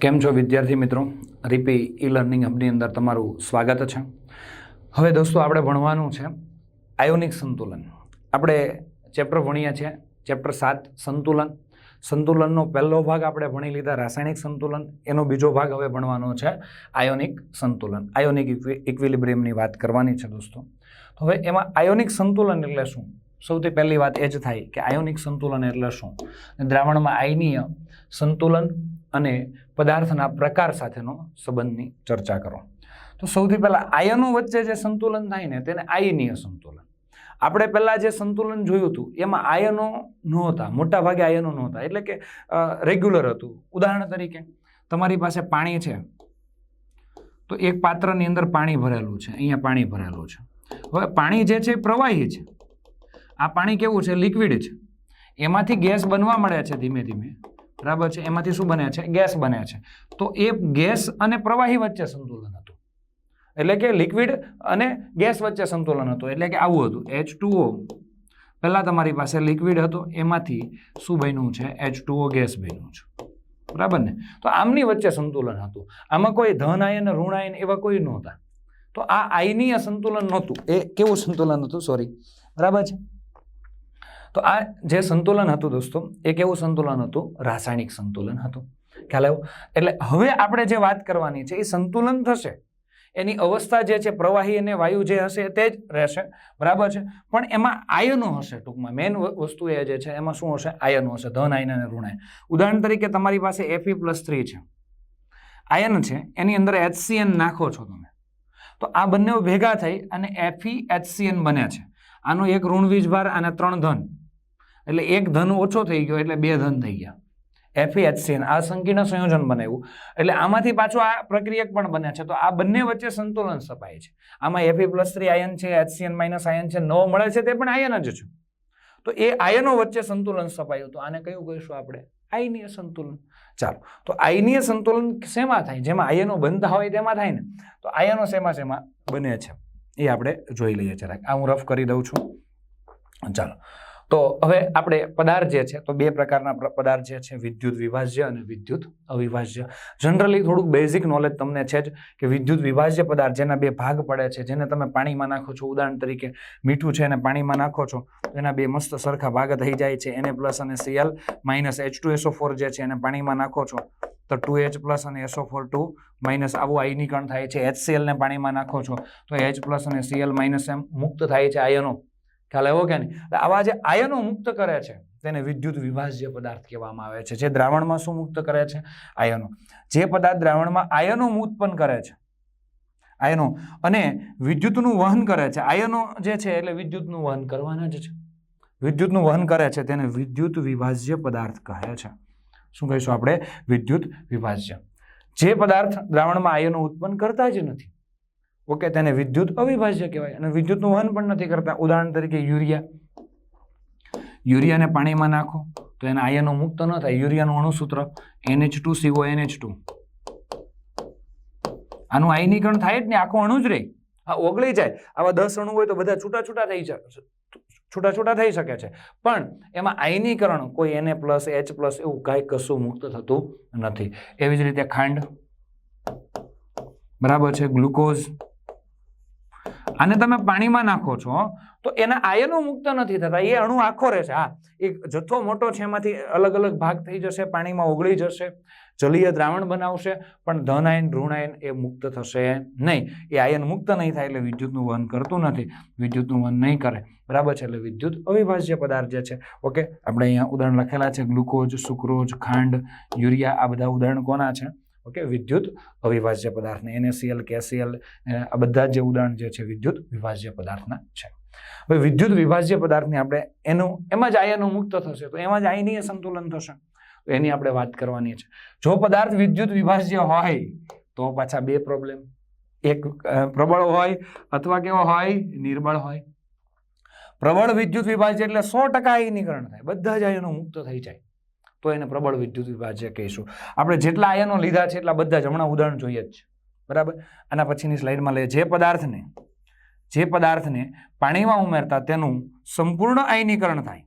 કેમ છો વિદ્યાર્થી મિત્રો? રીપી ઈ લર્નિંગ હબની અંદર તમારું સ્વાગત છે. હવે દોસ્તો, આપણે ભણવાનું છે આયોનિક સંતુલન. આપણે ચેપ્ટર ભણીએ છીએ ચેપ્ટર સાત, સંતુલન. સંતુલનનો પહેલો ભાગ આપણે ભણી લીધા રાસાયણિક સંતુલન, એનો બીજો ભાગ હવે ભણવાનો છે આયોનિક સંતુલન. આયોનિક ઇક્વિલિબ્રિયમની વાત કરવાની છે દોસ્તો. હવે એમાં આયોનિક સંતુલન એટલે શું? સૌથી પહેલી વાત એ જ થાય કે આયોનિક સંતુલન એટલે શું? દ્રાવણમાં આયનીય સંતુલન અને પદાર્થના પ્રકાર સાથેનો સંબંધની ચર્ચા કરો. તો સૌથી પહેલાં આયનો વચ્ચે જે સંતુલન થાય ને તેને આયનીય સંતુલન. આપણે પહેલાં જે સંતુલન જોયું હતું, એમાં આયનો નહોતા મોટા ભાગે આયનો નહોતા. એટલે કે રેગ્યુલર હતું. ઉદાહરણ તરીકે, તમારી પાસે પાણી છે. તો એક પાત્રની અંદર પાણી ભરેલું છે. અહીંયા પાણી ભરેલું છે. હવે પાણી જે છે એ પ્રવાહી છે. આ પાણી કેવું છે? લિક્વિડ છે. એમાંથી ગેસ બનવા મળે છે ધીમે ધીમે. બરાબર છે? એમાંથી શું બને છે? ગેસ બને છે. તો એ ગેસ અને પ્રવાહી વચ્ચે સંતુલન હતું. એટલે કે લિક્વિડ અને ગેસ વચ્ચે સંતુલન હતું. એટલે કે આવું હતું. એચ ટુઓ પહેલાં તમારી પાસે લિક્વિડ હતો. એમાંથી શું બન્યું છે? એચ ટુઓ ગેસ બન્યું છે. બરાબર ને? તો આમની વચ્ચે સંતુલન હતું. આમાં કોઈ ધન આયન, ઋણ આયન એવા કોઈ નહોતા. તો આ આયનીય સંતુલન નહોતું. એ કેવું સંતુલન હતું? સોરી બરાબર છે? તો આ જે સંતુલન હતું દોસ્તો એ કેવું સંતુલન હતું, રાસાયણિક સંતુલન હતું. ખ્યાલ આવ્યો? એટલે હવે આપણે જે વાત કરવાની છે, એ સંતુલન થશે. એની અવસ્થા જે છે, પ્રવાહી અને વાયુ જે હશે, તે જ રહેશે. બરાબર છે? પણ એમાં આયનો હશે ટૂંકમાં. મેઇન વસ્તુ એ જે છે, એમાં શું હશે? આયનો હશે, ધન, આયન અને ઋણ આયન. ઉદાહરણ તરીકે તમારી પાસે એફી પ્લસ થ્રી છે. આયન છે, એની અંદર એચસીએન નાખો છો તમે. તો આ બંને ભેગા થઈ અને એફી એચસીએન બને છે. આનો એક ઋણ વીજભાર અને ત્રણ ધન. એટલે એક ધન ઓછો થઈ ગયો એટલે બે ધન થઈ ગયા. એફીએચસીએન આ સંકીર્ણ સંયોજન બનાવ્યું. એટલે આમાંથી પાછું આ પ્રક્રિયક પણ બને છે. તો આ બંને વચ્ચે સંતુલન સ્થપાય છે. આમાં એફી પ્લસ થ્રી આયન છે એચસીએન માઇનસ આયન છે, નવો મળે છે, તે પણ આયન જ છે. તો એ આયનો વચ્ચે સંતુલન સ્થપાયું તો આને કયું કહીશું આપણે? આયનીય સંતુલન. ચાલો. તો આયનીય સંતુલન શેમાં થાય? જેમાં આયનો બનતા હોય તેમાં થાય ને? તો આયનો શેમાં શેમાં બને છે? એ આપણે જોઈ લઈએ જરાક. આ હું રફ કરી દઉં છું. ચાલો. તો હવે આપણે પદાર્થ જે છે, તો બે પ્રકારના પ્ર- પદાર્થ જે છે, વિદ્યુત વિભાજ્ય અને વિદ્યુત અવિભાજ્ય. જનરલી થોડુંક બેઝિક નોલેજ તમને છે જ કે વિદ્યુત વિભાજ્ય પદાર્થ જેના બે ભાગ પડે છે, જેને તમે પાણીમાં નાખો છો, ઉદાહરણ તરીકે મીઠું છે એને પાણીમાં નાખો છો, એના બે મસ્ત સરખા ભાગ થઈ જાય છે એને પ્લસ અને CL minus H two S O four જે છે એને પાણીમાં નાખો છો, તો ટુ એચ પ્લસ અને એસો ફોર ટુ માઇનસ આવું આયનીકરણ થાય છે એચ સીએલને પાણીમાં નાખો છો, તો એચ પ્લસ અને સીએલ માઇનસ એમ મુક્ત થાય છે આયનો. ખ્યાલ આવ્યો કે નહીં? આવા જે આયનો મુક્ત કરે છે, તેને વિદ્યુત વિભાજ્ય પદાર્થ કહેવામાં આવે છે. જે દ્રાવણમાં શું મુક્ત કરે છે? આયનો. જે પદાર્થ દ્રાવણમાં આયનો ઉત્પન્ન કરે છે, આયનો, અને વિદ્યુતનું વહન કરે છે. આયનો જે છે એટલે વિદ્યુતનું વહન કરવાના જ છે. વિદ્યુતનું વહન કરે છે, તેને વિદ્યુત વિભાજ્ય પદાર્થ કહે છે. શું કહીશું આપણે? વિદ્યુત વિભાજ્ય. જે પદાર્થ દ્રાવણમાં આયનો ઉત્પન્ન કરતા જ નથી ઓકે તેને વિદ્યુત અવિભાજ્ય કહેવાય અને વિદ્યુતનું વહન પણ નથી કરતા. ઉદાહરણ તરીકે યુરિયા. યુરિયાને પાણીમાં નાખો તો એના આયનો મુક્ત ન થાય. યુરિયાનું અણુસૂત્ર NH two CO NH two. આનું આયનીકરણ થાય જ ને આખું અણુ જ રહે. આ ઓગળી જાય. આવા દસ અણુ હોય તો બધા છૂટા છૂટા થઈ જાય છૂટા છૂટા થઈ શકે છે. પણ એમાં આયનીકરણ કોઈ એને પ્લસ, એચ પ્લસ એવું કાંઈ કશું મુક્ત થતું નથી. એવી જ રીતે ખાંડ. બરાબર છે? ગ્લુકોઝ. આને તમે પાણીમાં નાખો છો, તો એના આયનો મુક્ત નથી થતા, એ અણુ આખો રહેશે. હા એક જથ્થો મોટો છે, એમાંથી અલગ અલગ ભાગ થઈ જશે, પાણીમાં ઓગળી જશે, જલીય દ્રાવણ બનાવશે, પણ ધન આયન, ઋણ એ મુક્ત થશે નહીં. એ આયન મુક્ત નહીં થાય એટલે વિદ્યુતનું વહન કરતું નથી, વિદ્યુતનું વહન નહીં કરે. બરાબર છે, એટલે વિદ્યુત અવિભાજ્ય પદાર્થ જે છે. ઓકે, આપણે અહીંયા ઉદાહરણ લખેલા છે, ગ્લુકોઝ, સુક્રોઝ, ખાંડ, યુરિયા, આ બધા ઉદાહરણ કોના છે? ઓકે, વિદ્યુત અવિભાજ્ય પદાર્થને એનએસીએલ કેસીએલ આ બધા જે ઉદાહરણ જે છે, વિદ્યુત વિભાજ્ય પદાર્થના છે. હવે વિદ્યુત વિભાજ્ય પદાર્થને આપણે એનું, એમાં જ આયનો મુક્ત થશે, તો એમાં જ આયનીય સંતુલન થશે. તો એની આપણે વાત કરવાની છે. જો પદાર્થ વિદ્યુત વિભાજ્ય હોય, તો પાછા બે પ્રોબ્લેમ એક પ્રબળ હોય અથવા કેવો હોય, નિર્બળ હોય. પ્રબળ વિદ્યુત વિભાજ્ય એટલે સો ટકા આયનીકરણ થાય, બધા જ આયનો મુક્ત થઈ જાય. તો એને પ્રબળ વિદ્યુત વિભાજ્ય કહીશું. આપણે જેટલા આયનો લીધા છે એટલા બધા જ હમણાં ઉદાહરણ જોઈએ જ છે. બરાબર? આના પછીની સ્લાઇડમાં લઈએ. જે પદાર્થને જે પદાર્થને પાણીમાં ઉમેરતા તેનું સંપૂર્ણ આયનીકરણ થાય.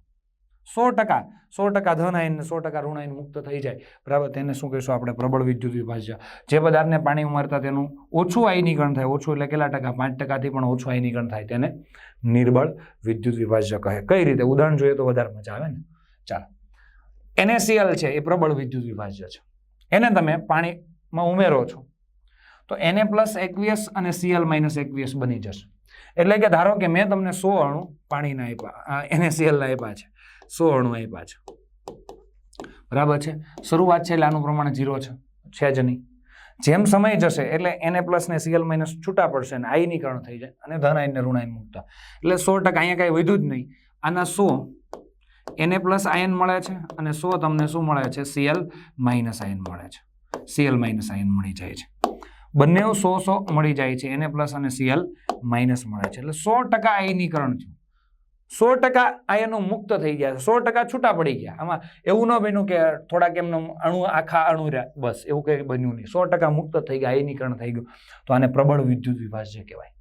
સો ટકા સો ટકા ધન આયન સો ટકા ઋણ આયન મુક્ત થઈ જાય. બરાબર? તેને શું કહીશું આપણે? પ્રબળ વિદ્યુત વિભાજ્ય જે પદાર્થને પાણી ઉમેરતા તેનું ઓછું આયનીકરણ થાય. ઓછું એટલે કેટલા ટકા? પાંચ ટકાથી પણ ઓછું આયનીકરણ થાય. તેને નિર્બળ વિદ્યુત વિભાજ્ય કહે. કઈ રીતે? ઉદાહરણ જોઈએ તો વધારે મજા આવે ને. ચાલો. NaCl છે એ પ્રબળ વિદ્યુત વિભાજ્ય છે. એને તમે પાણીમાં ઉમેરો છો. તો એને પ્લસ એકવીએસ અને સીએલ માઇનસ એકવીએસ બની જશે. એટલે કે ધારો કે મેં તમને સો અણુ પાણીના આપ્યા એનએસીએલના આપ્યા છે. સો અણુ આપ્યા છે. બરાબર છે? શરૂઆત છે એટલે આનું પ્રમાણ ઝીરો છે. જ નહીં. જેમ સમય જશે એટલે એને પ્લસ ને સીએલ માઇનસ છૂટા પડશે અને આયનીકરણ થઈ જાય અને ધન આઈને ઋણ આયન મૂકતા એટલે સો ટકા અહીંયા કાંઈ વધ્યું જ નહીં. આના સો Na પ્લસ આયન મળે છે અને સો તમને શું મળે છે? સીએલ માઇનસ આયન મળે છે. સીએલ માઇનસ આયન મળી જાય છે. બંને સો સો મળી જાય છે. એને પ્લસ અને સીએલ માઇનસ મળે છે. એટલે સો ટકા આયનીકરણ થયું. સો ટકા આયનો મુક્ત થઈ ગયા સો ટકા છૂટા પડી ગયા. આમાં એવું ન બન્યું કે થોડાક એમનો અણુ આખા અણુ બસ એવું કંઈ બન્યું નહીં. સો ટકા મુક્ત થઈ ગયા આયનીકરણ થઈ ગયું. તો આને પ્રબળ વિદ્યુત વિભાજ્ય કહેવાય.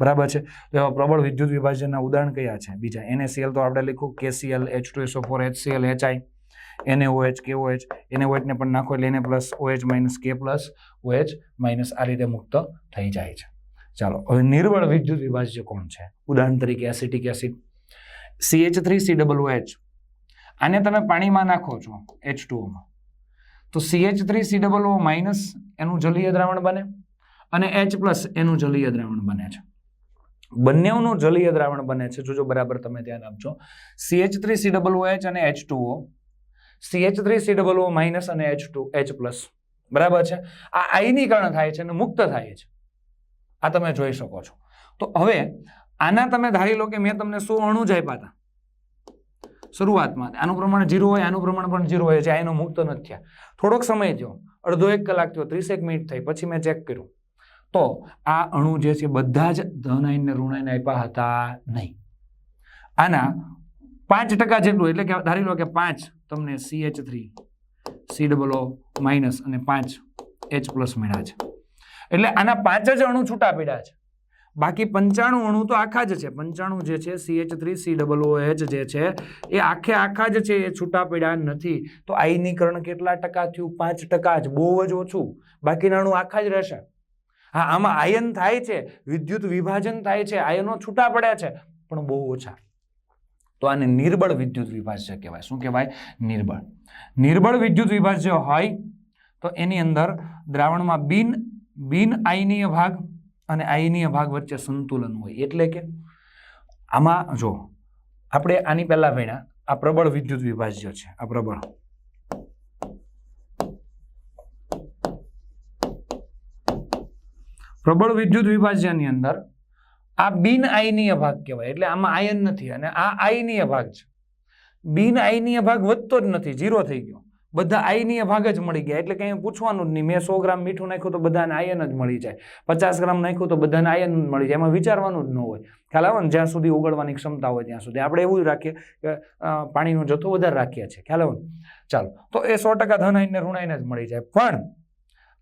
બરાબર છે? તો એવા પ્રબળ વિદ્યુત વિભાજનના ઉદાહરણ કયા છે? બીજા એનએસીએલ તો આપણે લખ્યું KCl H2SO4 HCl HI NaOH K OH એનએઓએચને પણ નાખો એટલે એને plus OH minus K plus OH minus આ રીતે મુક્ત થઈ જાય છે. ચાલો, હવે નિર્બળ વિદ્યુત વિભાજ્ય કોણ છે? ઉદાહરણ તરીકે acetic acid. CH three C double OH આને તમે પાણીમાં નાખો છો એચ ટુઓમાં તો CH three C double O minus એનું જલીય દ્રાવણ બને અને એચ પ્લસ એનું જલીય દ્રાવણ બને છે. બંનેનું જલીય દ્રાવણ બને છે. જોજો, બરાબર તમે ધ્યાન આપજો. CH three C double H અને H two O CH three C double O minus અને એચ ટુ એચ પ્લસ બરાબર છે? આ આયનીકરણ થાય છે અને મુક્ત થાય છે. આ તમે જોઈ શકો છો. તો હવે આના તમે ધારી લો કે મેં તમને સો અણુ જ આપ્યા હતા. શરૂઆતમાં. આનું પ્રમાણ જીરો હોય, આનું પ્રમાણ પણ જીરો હોય. છે આ એનો મુક્ત નથી થયા. થોડોક સમય થયો. અડધો એક કલાક થયો. ત્રીસેક મિનિટ થઈ. પછી મેં ચેક કર્યું. તો આ અણુ જે છે બધા જ ધન આયન ને ઋણાયન આપ્યા હતા નહીં. આના પાંચ ટકા જેટલું, એટલે કે ધારી લો કે પાંચ, તમને C H three C double O minus અને પાંચ એચ પ્લસ મળ્યા છે. એટલે આના પાંચ જ અણુ છૂટા પડ્યા છે. બાકી પંચાણું અણુ તો આખા જ છે. પંચાણું જે છે C H three C double O H જે છે, એ આખે આખા જ છે, એ છૂટા પડ્યા નથી. તો આયનીકરણ કેટલા ટકા થયું? પાંચ ટકા જ, બહુ જ ઓછું. બાકીના અણુ આખા જ રહેશે. હા આમાં આયન થાય છે વિદ્યુત વિભાજન થાય છે આયનો છૂટા પડ્યા છે પણ બહુ ઓછા. તો આને નિર્બળ વિદ્યુત વિભાજ્ય કહેવાય. શું કહેવાય? નિર્બળ. નિર્બળ વિદ્યુત વિભાજ્ય હોય તો એની અંદર દ્રાવણમાં બિન બિન આયનીય ભાગ અને આયનીય ભાગ વચ્ચે સંતુલન હોય. એટલે કે આમાં જો આપણે આની પહેલાં ભણ્યા આ પ્રબળ વિદ્યુત વિભાજ્ય છે. આ પ્રબળ. પ્રબળ વિદ્યુત વિભાજ્યની અંદર આ બિન આયનીય ભાગ કહેવાય, એટલે આમાં આયન નથી અને આ આયનીય ભાગ છે. બિન આયનીય ભાગ વધતો જ નથી, ઝીરો થઈ ગયો. બધા આયનીય ભાગ જ મળી ગયા, એટલે કંઈ પૂછવાનું જ નહીં. મેં સો ગ્રામ મીઠું નાખ્યું તો બધાને આયન જ મળી જાય. પચાસ ગ્રામ નાખ્યું તો બધાને આયન જ મળી જાય. એમાં વિચારવાનું જ ન હોય. ખ્યાલ આવે ને? જ્યાં સુધી ઉગળવાની ક્ષમતા હોય ત્યાં સુધી. આપણે એવું જ રાખીએ કે પાણીનો જથ્થો વધારે રાખીએ છીએ. ખ્યાલ આવે ચાલો. તો એ સો ટકા ધન આઈને ઋણાઈને જ મળી જાય. પણ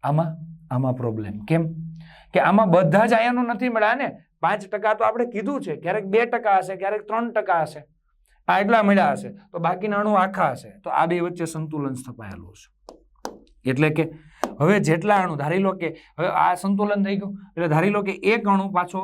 આમાં આમાં પ્રોબ્લેમ કેમ? કે આમાં બધા જ આયનો નથી મળ્યા ને? પાંચ ટકા તો આપણે કીધું છે. ક્યારેક બે ટકા હશે, ક્યારેક ત્રણ ટકા હશે. આ એટલા મળ્યા હશે. તો બાકીના અણુ આખા હશે. તો આ બે વચ્ચે સંતુલન સ્થપાયેલું છે એટલે કે હવે જેટલા અણુ, ધારી લો કે હવે આ સંતુલન થઈ ગયું. એટલે ધારી લો કે એક અણુ પાછો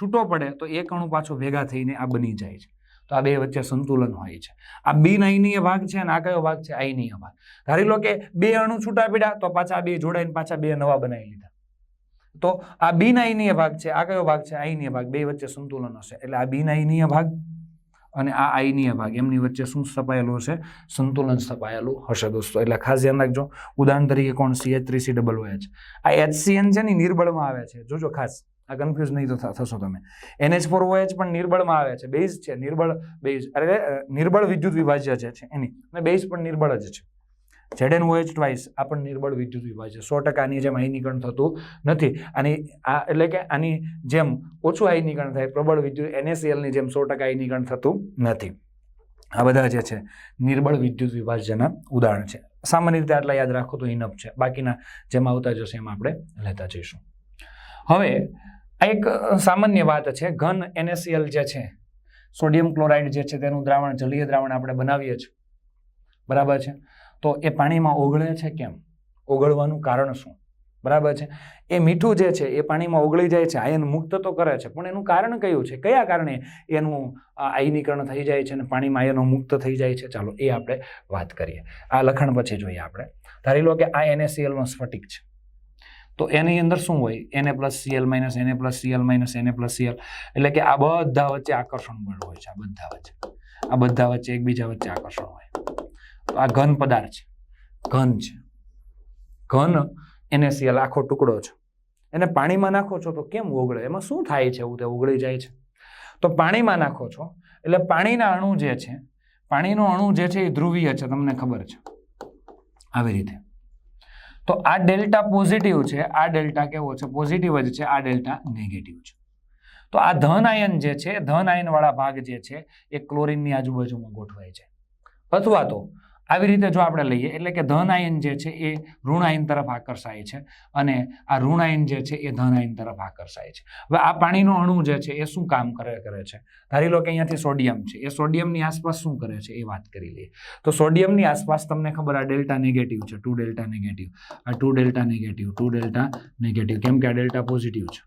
છૂટો પડે, તો એક અણુ પાછો ભેગા થઈને આ બની જાય છે. તો આ બે વચ્ચે સંતુલન હોય છે. આ બિન આયનીય ભાગ છે અને આ કયો ભાગ છે? આયનીય ભાગ. ધારી લો કે બે અણુ છૂટા પડ્યા, તો પાછા બે જોડાઈને પાછા બે નવા બનાવી લીધા. તો આ બિનઆયનીય ભાગ છે. આ કયો ભાગ છે? આયનીય ભાગ. બે વચ્ચે સંતુલન હશે. એટલે આ બિનઆયનીય ભાગ અને આ આયનીય ભાગ. એમની વચ્ચે શું સ્થપાયેલું હશે? સંતુલન સ્થપાયેલું હશે દોસ્તો. એટલે ખાસ ધ્યાન રાખજો. ઉદાહરણ તરીકે કોણ? C H three C double H આ એચસીએન છે ને નિર્બળમાં આવે છે. જોજો ખાસ. આ કન્ફ્યુઝ નહીં તો થશો તમે. એનએચ ફોર ઓએચ પણ નિર્બળમાં આવે છે. બેઝ છે. નિર્બળ બેઝ અરે નિર્બળ વિદ્યુત વિભાજ્ય છે એની. અને બેઝ પણ નિર્બળ જ છે. ઝેડ એન ઓએચ ટ્વાઇસ આ પણ નિર્બળ વિદ્યુત વિભાજ્ય સો ટકાની જેમ આયનીકરણ થતું નથી. આની આ એટલે કે આની જેમ ઓછું આયનીકરણ થાય, પ્રબળ વિદ્યુત એનએસીએલની જેમ સો ટકા આયનીકરણ થતું નથી. આ બધા જે છે, નિર્બળ વિદ્યુત વિભાજ્યના ઉદાહરણ છે. સામાન્ય રીતે આટલા યાદ રાખો તો ઇનફ છે. બાકીના જેમ આવતા જશે એમ આપણે લેતા જઈશું. હવે, આ એક સામાન્ય વાત છે, ઘન એનએસીએલ જે છે, સોડિયમ ક્લોરાઇડ જે છે તેનું દ્રાવણ, જલીય દ્રાવણ આપણે બનાવીએ છીએ. બરાબર છે? તો એ પાણીમાં ઓગળે છે કેમ? ઓગળવાનું કારણ શું? બરાબર છે? એ મીઠું જે છે, એ પાણીમાં ઓગળી જાય છે, આયન મુક્ત તો કરે છે, પણ એનું કારણ કયું છે? કયા કારણે એનું આયનીકરણ થઈ જાય છે અને પાણીમાં આયનો મુક્ત થઈ જાય છે? ચાલો, એ આપણે વાત કરીએ. આ લખાણ પછી જોઈએ આપણે. ધારી લો કે આ એનએસીએલનો સ્ફટિક છે. તો એની અંદર શું હોય? એને પ્લસ સીએલ માઇનસ એને પ્લસ સીએલ માઇનસ એને પ્લસ સીએલ એટલે કે આ બધા વચ્ચે આકર્ષણ બળ હોય છે, આ બધા વચ્ચે. આ બધા વચ્ચે એકબીજા વચ્ચે આકર્ષણ હોય. તો આ ઘન પદાર્થ છે. ઘન છે. ઘન NaCl આખો ટુકડો છે. એને પાણીમાં નાખો છો તો કેમ ઓગળે? એમાં શું થાય છે એવું તે ઓગળી જાય છે. તો પાણીમાં નાખો છો એટલે પાણીના અણુ જે છે, પાણીનો અણુ જે છે એ ધ્રુવીય છે, તમને ખબર છે. આવી રીતે. તો આ ડેલ્ટા પોઝિટિવ છે, આ ડેલ્ટા કેવો છે? પોઝિટિવ જ છે, આ ડેલ્ટા નેગેટિવ છે. તો આ ધન આયન જે છે, ધન આયન વાળા ભાગ જે છે, એ ક્લોરીનની આજુબાજુમાં ગોઠવાય છે. અથવા તો આવી રીતે જો આપણે લઈએ, એટલે કે ધન આયન જે છે એ ઋણ તરફ આકર્ષાય છે અને આ ઋણ આયન જે છે એ ધન આયન તરફ આકર્ષાય છે. હવે આ પાણીનો અણુ જે છે એ શું કામ કરે કરે છે? ધારી લો કે અહીંયાથી સોડિયમ છે. એ સોડિયમની આસપાસ શું કરે છે એ વાત કરી લઈએ. તો સોડિયમની આસપાસ તમને ખબર આ ડેલ્ટા નેગેટિવ છે ટુ ડેલ્ટા નેગેટિવ આ two delta negative two delta negative કેમ કે આ ડેલ્ટા પોઝિટિવ છે.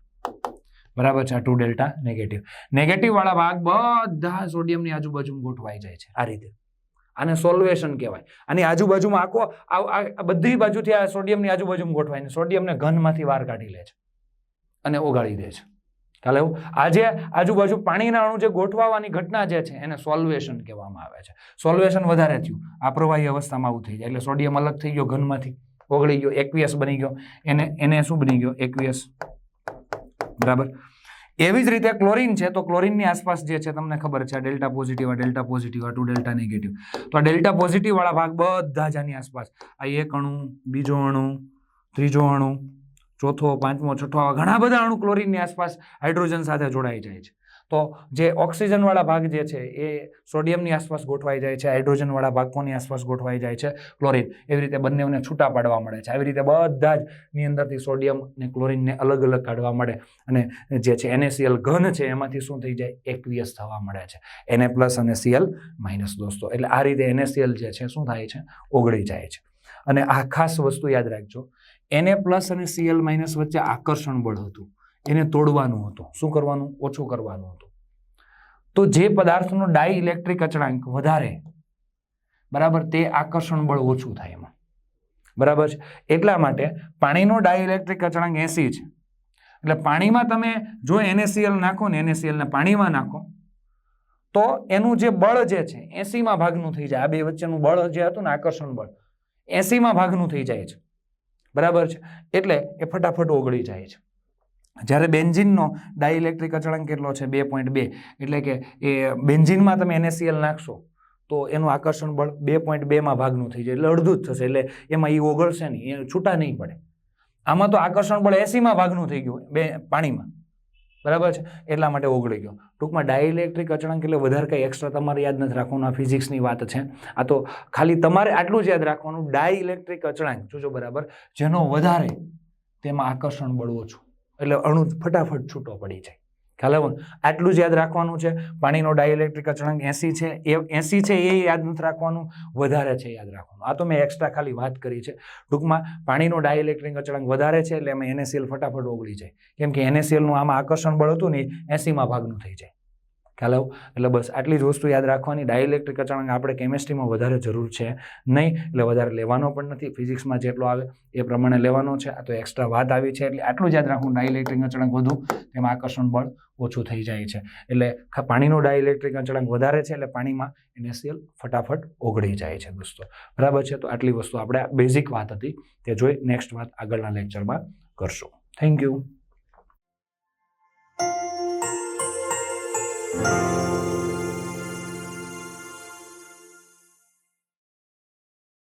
બરાબર છે, આ ટુ ડેલ્ટા નેગેટિવ નેગેટિવવાળા ભાગ બધા સોડિયમની આજુબાજુ ગોઠવાઈ જાય છે આ રીતે. આને સોલ્વેશન કહેવાય. આની આજુબાજુમાં આખો આ બધી બાજુથી આ સોડિયમની આજુબાજુમાં ગોઠવાય સોડિયમને ઘનમાંથી બહાર કાઢી લે છે અને ઓગાળી દે છે. ખ્યાલ એવું આજે આજુબાજુ પાણીના અણુ જે ગોઠવાવાની ઘટના જે છે એને સોલ્વેશન કહેવામાં આવે છે. સોલ્વેશન વધારે થયું. આ પ્રવાહી અવસ્થામાં આવું થઈ જાય. એટલે સોડિયમ અલગ થઈ ગયો ઘનમાંથી. ઓગળી ગયો. એકવીએસ બની ગયો. એને એને શું બની ગયો? એકવીએસ બરાબર? એવી જ રીતે ક્લોરીન છે, તો ક્લોરીનની આસપાસ જે છે તમને ખબર છે ડેલ્ટા પોઝિટિવ, આ ડેલ્ટા પોઝિટિવ, આ ટુ ડેલ્ટા નેગેટિવ. તો આ ડેલ્ટા પોઝિટિવ વાળા ભાગ બધા જ આની આસપાસ. આ એક અણુ, બીજો અણુ, ત્રીજો અણુ, ચોથો, પાંચમો, છઠ્ઠો, આવા ઘણા બધા અણુ ક્લોરીનની આસપાસ હાઇડ્રોજન સાથે જોડાઈ જાય છે. તો જે ઓક્સિજનવાળા ભાગ જે છે, એ સોડિયમની આસપાસ ગોઠવાઈ જાય છે હાઇડ્રોજનવાળા ભાગ કોની આસપાસ ગોઠવાઈ જાય છે ક્લોરિન એવી રીતે બંનેઓને છૂટા પાડવા મળે છે. આવી રીતે બધા જ ની અંદરથી સોડિયમ ને ક્લોરીનને અલગ અલગ કાઢવા મળે અને જે છે એનએસીએલ ઘન છે, એમાંથી શું થઈ જાય? એકવીએસ થવા મળે છે. એને પ્લસ અને સીએલ માઇનસ દોસ્તો. એટલે આ રીતે એનએસીએલ જે છે, શું થાય છે? ઓગળી જાય છે. અને આ ખાસ વસ્તુ યાદ રાખજો. એને પ્લસ અને સીએલ માઇનસ વચ્ચે આકર્ષણ બળ હતું. એને તોડવાનું હતું. શું કરવાનું? ઓછું કરવાનું હતું. તો જે પદાર્થનો ડાય ઇલેક્ટ્રિક અચળાંક વધારે, બરાબર, તે આકર્ષણ બળ ઓછું થાય એમાં. બરાબર છે? એટલા માટે પાણીનો ડાય ઇલેક્ટ્રિક અચળાંક એસી છે. એટલે પાણીમાં તમે જો એનએસીએલ નાખો ને એનએસીએલને પાણીમાં નાખો, તો એનું જે બળ જે છે, એસીમાં ભાગનું થઈ જાય. આ બે વચ્ચેનું બળ જે હતું ને આકર્ષણ બળ, એસીમાં ભાગનું થઈ જાય છે. બરાબર છે? એટલે એ ફટાફટ ઓગળી જાય છે. જ્યારે બેન્ઝિનનો ડાયઇલેક્ટ્રિક અચળાંક કેટલો છે? બે પોઈન્ટ બે. એટલે કે એ બેન્ઝિનમાં તમે એનએસીએલ નાખશો, તો એનું આકર્ષણ બળ બે પોઈન્ટ બેમાં ભાગનું થઈ જાય. એટલે અડધું જ થશે. એટલે એમાં એ ઓગળશે નહીં. એ છૂટા નહીં પડે. આમાં તો આકર્ષણ બળ એસીમાં ભાગનું થઈ ગયું બે પાણીમાં. બરાબર છે? એટલા માટે ઓગળી ગયો. ટૂંકમાં ડાયઇલેક્ટ્રિક અચળાંક એટલે વધારે કંઈ એક્સ્ટ્રા તમારે યાદ નથી રાખવાનું. આ ફિઝિક્સની વાત છે. આ તો ખાલી તમારે આટલું જ યાદ રાખવાનું. ડાયઇલેક્ટ્રિક અચળાંક, જોજો બરાબર, જેનો વધારે તેમાં આકર્ષણ બળ ઓછું. એટલે અણુ ફટાફટ છૂટો પડી જાય. ખ્યાલ આટલું જ યાદ રાખવાનું છે. પાણીનો ડાયલેક્ટ્રિક અચળાંક એસી છે. એ એસી છે એ યાદ નથી રાખવાનું. વધારે છે યાદ રાખવાનું. આ તો મેં એક્સ્ટ્રા ખાલી વાત કરી છે. ટૂંકમાં પાણીનો ડાયલેક્ટ્રિક અચળાંક વધારે છે એટલે એમાં એનએસીએલ ફટાફટ ઓગળી જાય. કેમ કે એનએસીએલનું આમાં આકર્ષણ બળ હતું ને એસીમાં ભાગનું થઈ જાય. ખ્યાલ આવ્યો એટલે બસ આટલી જ વસ્તુ યાદ રાખવાની. ડાયલેક્ટ્રિક અચાણક આપણે કેમિસ્ટ્રીમાં વધારે જરૂર છે નહીં, એટલે વધારે લેવાનો પણ નથી. ફિઝિક્સમાં જેટલો આવે એ પ્રમાણે લેવાનો છે. આ તો એક્સ્ટ્રા વાત આવી છે. એટલે આટલું જ યાદ રાખવું ડાયલેક્ટ્રિક અચાણક વધુ, તેમાં આકર્ષણ બળ ઓછું થઈ જાય છે. એટલે પાણીનો ડાયલેક્ટ્રિક અચળાંક વધારે છે, એટલે પાણીમાં NaCl ફટાફટ ઓગળી જાય છે દોસ્તો. બરાબર છે? તો આટલી વસ્તુ આપણે બેઝિક વાત હતી. તે જોઈ નેક્સ્ટ વાત આગળના લેક્ચરમાં કરશું. Thank you Bye.